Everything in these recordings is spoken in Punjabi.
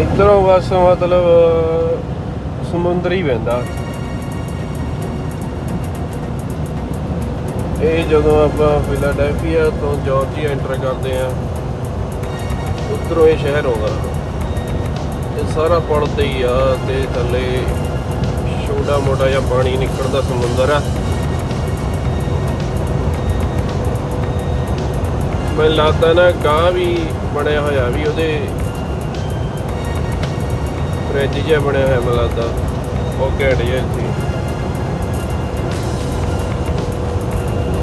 ਇਧਰੋਂ ਬਸ ਮਤਲਬ, ਸਮੁੰਦਰ ਹੀ ਵਹਿੰਦਾ। ਇਹ ਜਦੋਂ ਆਪਾਂ ਫਿਲਾਡੈਲਫੀਆ ਤੋਂ ਜਾਰਜੀਆ ਐਂਟਰ ਕਰਦੇ ਆ ਉਧਰੋਂ ਇਹ ਸ਼ਹਿਰ ਆਉਂਦਾ। ਇਹ ਸਾਰਾ ਪੁਲ ਤੇ ਹੀ ਆ ਤੇ ਥੱਲੇ ਛੋਟਾ ਮੋਟਾ ਜਿਹਾ ਪਾਣੀ ਨਿਕਲਦਾ ਸਮੁੰਦਰ ਆ। ਮੈਨੂੰ ਲੱਗਦਾ ਨਾ ਗਾਂ ਵੀ ਬਣਿਆ ਹੋਇਆ ਵੀ ਉਹਦੇ ਫ੍ਰਿਜ ਜਿਹਾ ਬਣਿਆ ਹੋਇਆ ਮੈਨੂੰ ਲੱਗਦਾ ਉਹ ਘੈਂਟ ਜਿਹਾ ਸੀ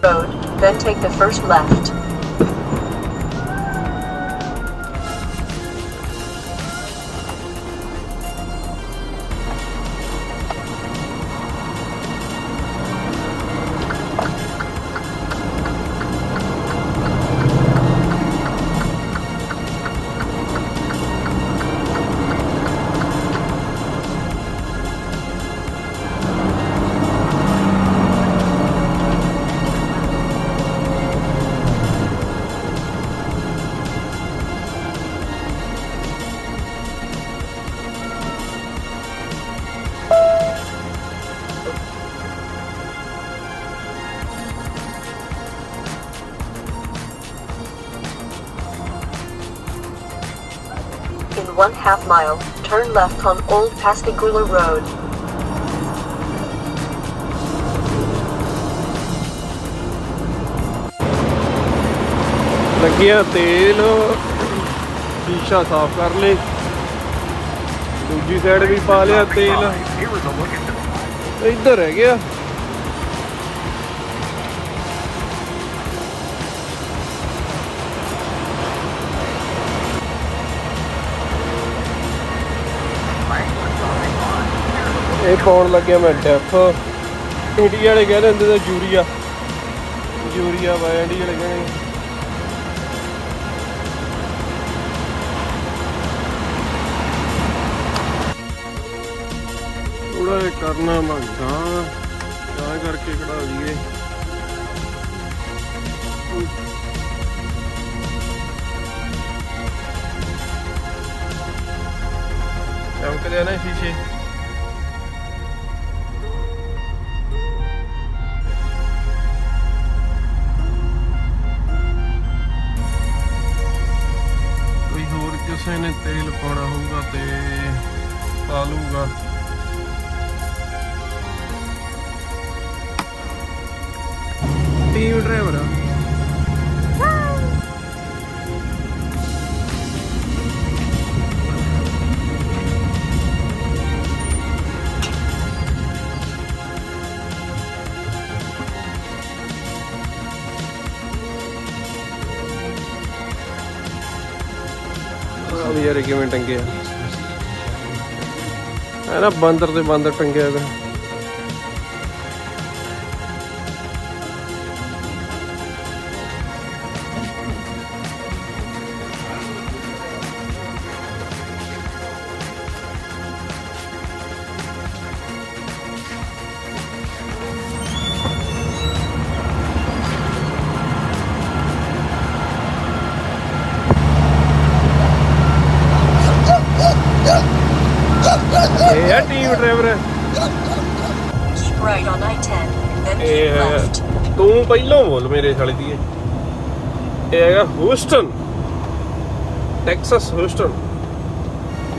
Road, then take the first left. In one half mile, turn left on Old Pascagoula Road. ਲੱਗਿਆ ਤੇਲ ਸ਼ੀਸ਼ਾ ਸਾਫ਼ ਕਰ ਲੇ ਦੂਜੀ ਸਾਈਡ ਵੀ ਪਾ ਲਿਆ ਤੇਲ ਇੱਧਰ ਰਹਿ ਗਿਆ ਇਹ ਪਾਉਣ ਲੱਗਿਆ ਮੈਂ ਡੈਫ ਇੰਡੀਆ ਵਾਲੇ ਕਹਿੰਦੇ ਹੁੰਦੇ ਤਾਂ ਯੂਰੀਆ। ਯੂਰੀਆ ਵਾ, ਇੰਡੀਆ ਵਾਲੇ ਕਹਿੰਦੇ ਥੋੜਾ ਜਿਹਾ ਕਰਨਾ ਮੰਗਾ ਤਾਂ ਕਰਕੇ ਕਢਾ ਲਈਏ ਚਮਕਦੇ ਆ ਨਾ ਸ਼ੀਸ਼ੇ? ਕਿਸੇ ਨੇ ਤੇਲ ਪਾਉਣਾ ਹੋਊਗਾ ਤੇ ਪਾ ਲੂਗਾ ਟੀਮ ਡਰਾਈਵਰ ਆ। ਆ ਵੀ ਯਾਰ ਕਿਵੇਂ ਟੰਗਿਆ ਹੈ ਨਾ ਬਾਂਦਰ ਤੇ ਬਾਂਦਰ ਟੰਗਿਆ ਹੋਇਆ ਇਹ ਆ team driver Keep right on I-10, then keep ਇਹ left. ਤੂੰ ਪਹਿਲਾਂ ਬੋਲ ਮੇਰੇ ਸਾਲੇ ਦੀ। ਇਹ ਹੈਗਾ ਹੂਸਟਨ ਟੈਕਸਸ ਹੂਸਟਨ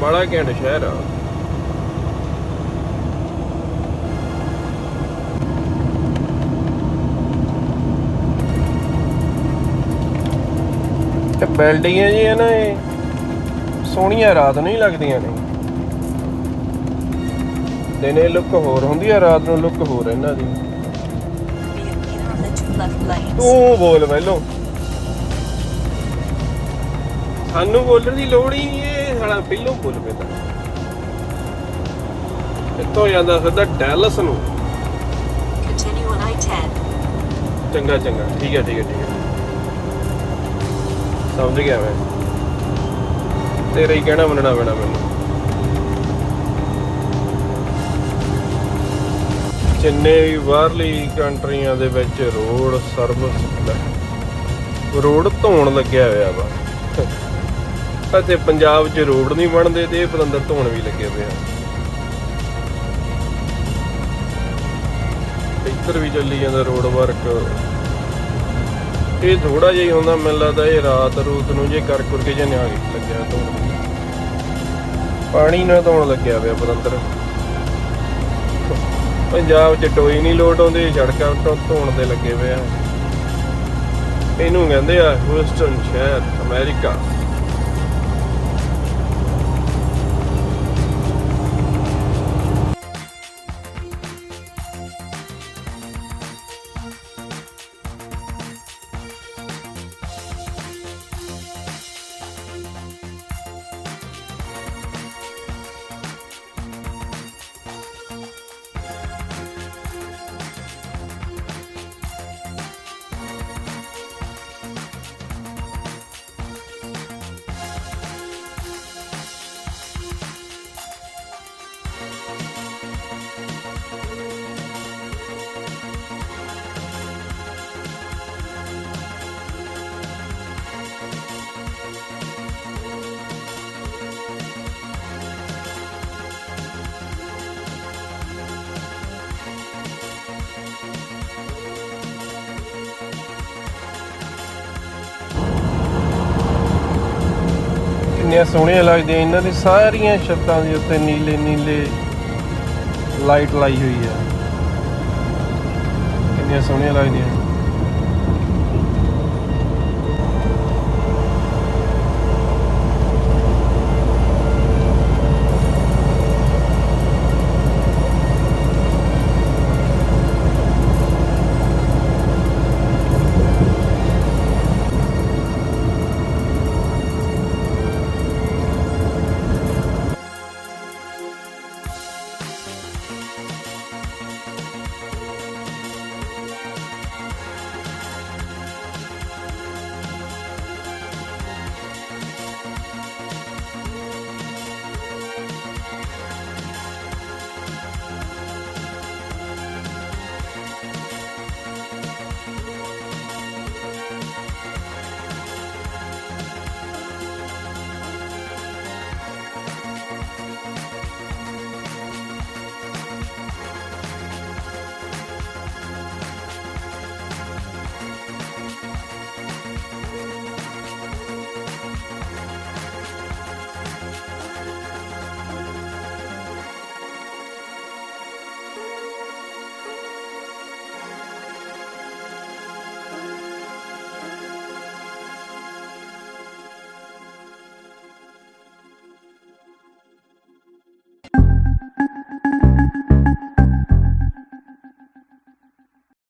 ਬੜਾ ਘੈਂਟ ਸ਼ਹਿਰ ਆ। ਤੇ ਬਿਲਡਿੰਗਾਂ ਜੀ ਆ ਨਾ ਇਹ। ਸੋਹਣੀਆਂ ਰਾਤ ਨੂੰ ਹੀ ਲੱਗਦੀਆਂ ਨੇ। ਦਿਨੇ ਲੁੱਕ ਹੋਰ ਹੁੰਦੀ ਆ ਰਾਤ ਨੂੰ ਲੁੱਕ ਹੋਰ ਇਹਨਾਂ ਦੀ। the two left lanes. ਤੂੰ ਬੋਲ ਪਹਿਲੋਂ। ਸਾਨੂੰ ਬੋਲਣ ਦੀ ਲੋੜ ਹੀ ਨਹੀਂ ਇਹ ਸਾਲਾ ਪਹਿਲੋਂ ਬੋਲ ਪੈਂਦਾ ਇੱਥੋਂ ਜਾਂਦਾ ਸਿੱਧਾ ਡੈਲਸ ਨੂੰ। Continue on I-10. ਚੰਗਾ ਚੰਗਾ। ਠੀਕ ਹੈ ਠੀਕ ਹੈ ਠੀਕ ਹੈ ਸਮਝ ਗਿਆ ਮੈਂ। ਤੇਰਾ ਹੀ ਕਹਿਣਾ ਮੰਨਣਾ ਪੈਣਾ ਮੈਨੂੰ। ਜਿੰਨੇ ਵੀ ਬਾਹਰਲੀ ਕੰਟਰੀਆਂ ਦੇ ਵਿੱਚ ਰੋਡ ਸਰਵਿਸ ਰੋਡ ਧੋਣ ਲੱਗਿਆ ਹੋਇਆ ਵਾ। ਅਤੇ ਪੰਜਾਬ 'ਚ ਰੋਡ ਨਹੀਂ ਬਣਦੇ ਤੇ ਇਹ ਪਤੰਦਰ ਧੋਣ ਵੀ ਲੱਗੇ ਪਏ ਆ। ਇੱਧਰ ਵੀ ਚੱਲੀ ਜਾਂਦਾ ਰੋਡ ਵਰਕ ਇਹ ਥੋੜਾ ਜਿਹਾ ਹੀ ਹੁੰਦਾ, ਮੈਨੂੰ ਲੱਗਦਾ ਇਹ ਰਾਤ ਰੂਤ ਨੂੰ ਜੇ ਕਰ ਕੁਰ ਜੇ ਨਿਆ ਲੱਗਿਆ ਧੋਣ ਪਾਣੀ ਨਾਲ ਧੋਣ ਲੱਗਿਆ ਪਿਆ ਬਲੰਦਰ ਪੰਜਾਬ 'ਚ ਟੋਈ ਨਹੀਂ ਲੋਟ ਆਉਂਦੀ, ਸੜਕਾਂ ਤੋਂ ਧੋਣ ਦੇ ਲੱਗੇ ਪਏ ਆ। ਇਹਨੂੰ ਕਹਿੰਦੇ ਆ ਹਿਊਸਟਨ ਸ਼ਹਿਰ ਅਮਰੀਕਾ ਇੰਨੀਆਂ ਸੋਹਣੀਆਂ ਲੱਗਦੀਆਂ, ਇਹਨਾਂ ਦੀ ਸਾਰੀਆਂ ਛੱਤਾਂ ਦੇ ਉੱਤੇ ਨੀਲੇ ਨੀਲੇ ਲਾਈਟ ਲਾਈ ਹੋਈ ਆ। ਕਿੰਨੀਆਂ ਸੋਹਣੀਆਂ ਲੱਗਦੀਆਂ।